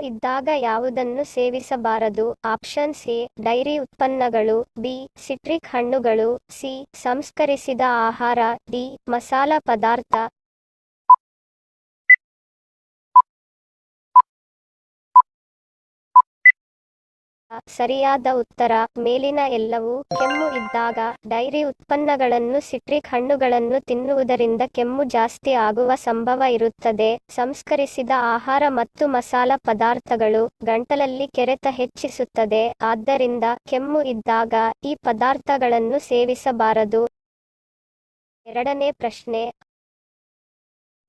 ಇದ್ದಾಗ ಯಾವುದನ್ನು ಸೇವಿಸಬಾರದು? ಆಪ್ಷನ್ಸ್ ಎ, ಡೈರಿ ಉತ್ಪನ್ನಗಳು, ಬಿ, ಸಿಟ್ರಿಕ್ ಹಣ್ಣುಗಳು, ಸಿ, ಸಂಸ್ಕರಿಸಿದ ಆಹಾರ, ಡಿ, ಮಸಾಲ ಪದಾರ್ಥ ಸರಿಯಾದ ಉತ್ತರ. ಮೇಲಿನ ಎಲ್ಲವೂ ಕೆಮ್ಮು ಇದ್ದಾಗ ಡೈರಿ ಉತ್ಪನ್ನಗಳನ್ನು ಸಿಟ್ರಿಕ್ ಹಣ್ಣುಗಳನ್ನು ತಿನ್ನುವುದರಿಂದ ಕೆಮ್ಮು ಜಾಸ್ತಿ ಆಗುವ ಸಂಭವ ಇರುತ್ತದೆ. ಸಂಸ್ಕರಿಸಿದ ಆಹಾರ ಮತ್ತು ಮಸಾಲ ಪದಾರ್ಥಗಳು ಗಂಟಲಲ್ಲಿ ಕೆರೆತ ಹೆಚ್ಚಿಸುತ್ತದೆ. ಆದ್ದರಿಂದ ಕೆಮ್ಮು ಇದ್ದಾಗ ಈ ಪದಾರ್ಥಗಳನ್ನು ಸೇವಿಸಬಾರದು. ಎರಡನೇ ಪ್ರಶ್ನೆ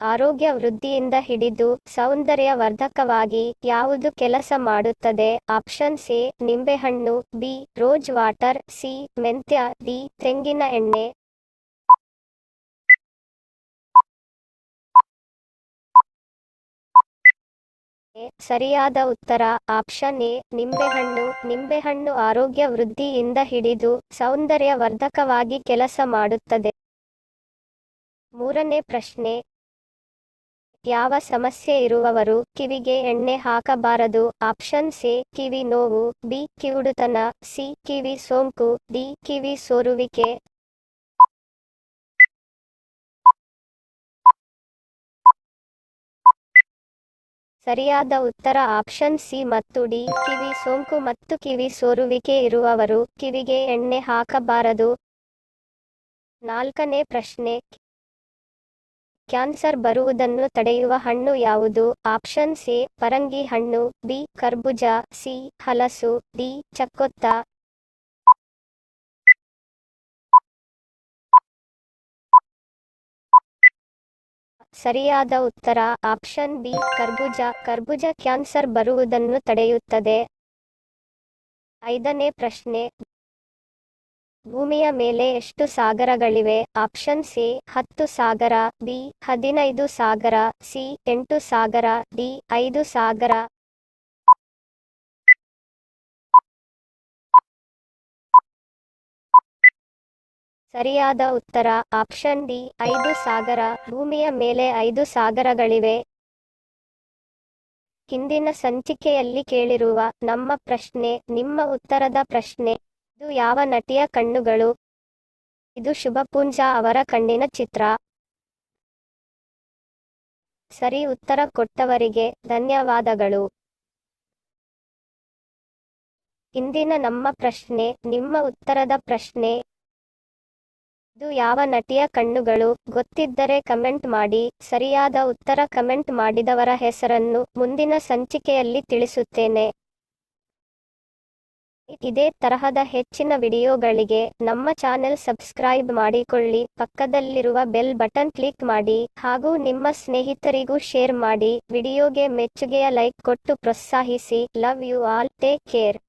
ಆರೋಗ್ಯ ವೃದ್ಧಿಯಿಂದ ಹಿಡಿದು ಸೌಂದರ್ಯ ವರ್ಧಕವಾಗಿ ಯಾವುದು ಕೆಲಸ ಮಾಡುತ್ತದೆ? ಆಪ್ಷನ್ಸ್ ಎ, ನಿಂಬೆಹಣ್ಣು, ಬಿ, ರೋಜ್ ವಾಟರ್, ಸಿ, ಮೆಂತ್ಯ, ಡಿ, ತೆಂಗಿನ ಎಣ್ಣೆ. ಸರಿಯಾದ ಉತ್ತರ. ಆಪ್ಷನ್ ಎ, ನಿಂಬೆಹಣ್ಣು. ನಿಂಬೆಹಣ್ಣು ಆರೋಗ್ಯ ವೃದ್ಧಿಯಿಂದ ಹಿಡಿದು ಸೌಂದರ್ಯ ವರ್ಧಕವಾಗಿ ಕೆಲಸ ಮಾಡುತ್ತದೆ. ಮೂರನೇ ಪ್ರಶ್ನೆ ಯಾವ ಸಮಸ್ಯೆ ಇರುವವರು ಕಿವಿಗೆ ಎಣ್ಣೆ ಹಾಕಬಾರದು. ಆಪ್ಷನ್ ಸಿ, ಕಿವಿ ನೋವು. ಬಿ, ಕಿವುಡುತನ. ಸಿ, ಕಿವಿ ಸೋಂಕು. ಡಿ, ಕಿವಿ ಸೋರುವಿಕೆ. ಸರಿಯಾದ ಉತ್ತರ ಆಪ್ಷನ್ ಸಿ ಮತ್ತು ಡಿ, ಕಿವಿ ಸೋಂಕು ಮತ್ತು ಕಿವಿ ಸೋರುವಿಕೆ ಇರುವವರು ಕಿವಿಗೆ ಎಣ್ಣೆ ಹಾಕಬಾರದು. ನಾಲ್ಕನೇ ಪ್ರಶ್ನೆ ಕ್ಯಾನ್ಸರ್ ಬರುವುದನ್ನು ತಡೆಯುವ ಹಣ್ಣು ಯಾವುದು? ಆಪ್ಷನ್ಸ್ ಎ, ಪರಂಗಿ ಹಣ್ಣು, ಬಿ, ಕರ್ಬುಜ, ಸಿ, ಹಲಸು, ಡಿ, ಚಕ್ಕೊತ್ತ. ಸರಿಯಾದ ಉತ್ತರ, ಆಪ್ಷನ್ ಬಿ, ಕರ್ಬುಜ. ಕರ್ಬುಜ ಕ್ಯಾನ್ಸರ್ ಬರುವುದನ್ನು ತಡೆಯುತ್ತದೆ. ಐದನೇ ಪ್ರಶ್ನೆ ಭೂಮಿಯ ಮೇಲೆ ಎಷ್ಟು ಸಾಗರಗಳಿವೆ? ಆಪ್ಷನ್ ಸಿ, ಹತ್ತು ಸಾಗರ, ಬಿ, ಹದಿನೈದು ಸಾಗರ, ಸಿ, ಎಂಟು ಸಾಗರ, ಡಿ, ಐದು ಸಾಗರ. ಸರಿಯಾದ ಉತ್ತರ, ಆಪ್ಷನ್ ಡಿ, ಐದು ಸಾಗರ, ಭೂಮಿಯ ಮೇಲೆ ಐದು ಸಾಗರಗಳಿವೆ. ಹಿಂದಿನ ಸಂಚಿಕೆಯಲ್ಲಿ ಕೇಳಿರುವ ನಮ್ಮ ಪ್ರಶ್ನೆ, ನಿಮ್ಮ ಉತ್ತರದ ಪ್ರಶ್ನೆ. ಇದು ಯಾವ ನಟಿಯ ಕಣ್ಣುಗಳು? ಇದು ಶುಭಪುಂಜ ಅವರ ಕಣ್ಣಿನ ಚಿತ್ರ. ಸರಿ, ಉತ್ತರ ಕೊಟ್ಟವರಿಗೆ ಧನ್ಯವಾದಗಳು. ಇಂದಿನ ನಮ್ಮ ಪ್ರಶ್ನೆ, ನಿಮ್ಮ ಉತ್ತರದ ಪ್ರಶ್ನೆ. ಇದು ಯಾವ ನಟಿಯ ಕಣ್ಣುಗಳು? ಗೊತ್ತಿದ್ದರೆ ಕಮೆಂಟ್ ಮಾಡಿ. ಸರಿಯಾದ ಉತ್ತರ ಕಮೆಂಟ್ ಮಾಡಿದವರ ಹೆಸರನ್ನು ಮುಂದಿನ ಸಂಚಿಕೆಯಲ್ಲಿ ತಿಳಿಸುತ್ತೇನೆ. ಇದೇ ತರಹದ ಹೆಚ್ಚಿನ ವಿಡಿಯೋಗಳಿಗೆ ನಮ್ಮ ಚಾನೆಲ್ ಸಬ್ಸ್ಕ್ರೈಬ್ ಮಾಡಿಕೊಳ್ಳಿ, ಪಕ್ಕದಲ್ಲಿರುವ ಬೆಲ್ ಬಟನ್ ಕ್ಲಿಕ್ ಮಾಡಿ ಹಾಗೂ ನಿಮ್ಮ ಸ್ನೇಹಿತರಿಗೂ ಶೇರ್ ಮಾಡಿ. ವಿಡಿಯೋಗೆ ಮೆಚ್ಚುಗೆಯ ಲೈಕ್ ಕೊಟ್ಟು ಪ್ರೋತ್ಸಾಹಿಸಿ. Love you all. Take care.